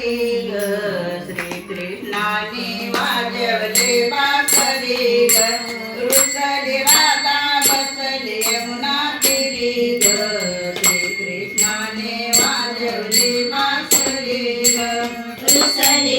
बासरी ग श्री कृष्णाने वाजवले बासरी ग रुसले राधा बसले यमुना तिरी ग कृष्णाने वाजवले बासरी ग रुसले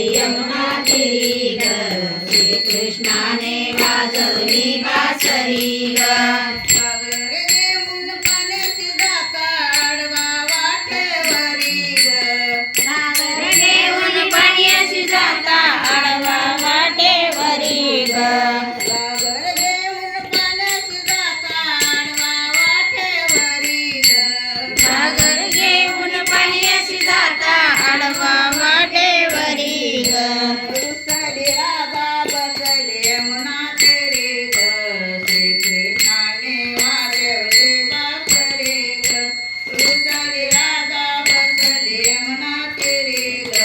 हरी यमुना तिरी ग बासरी ग.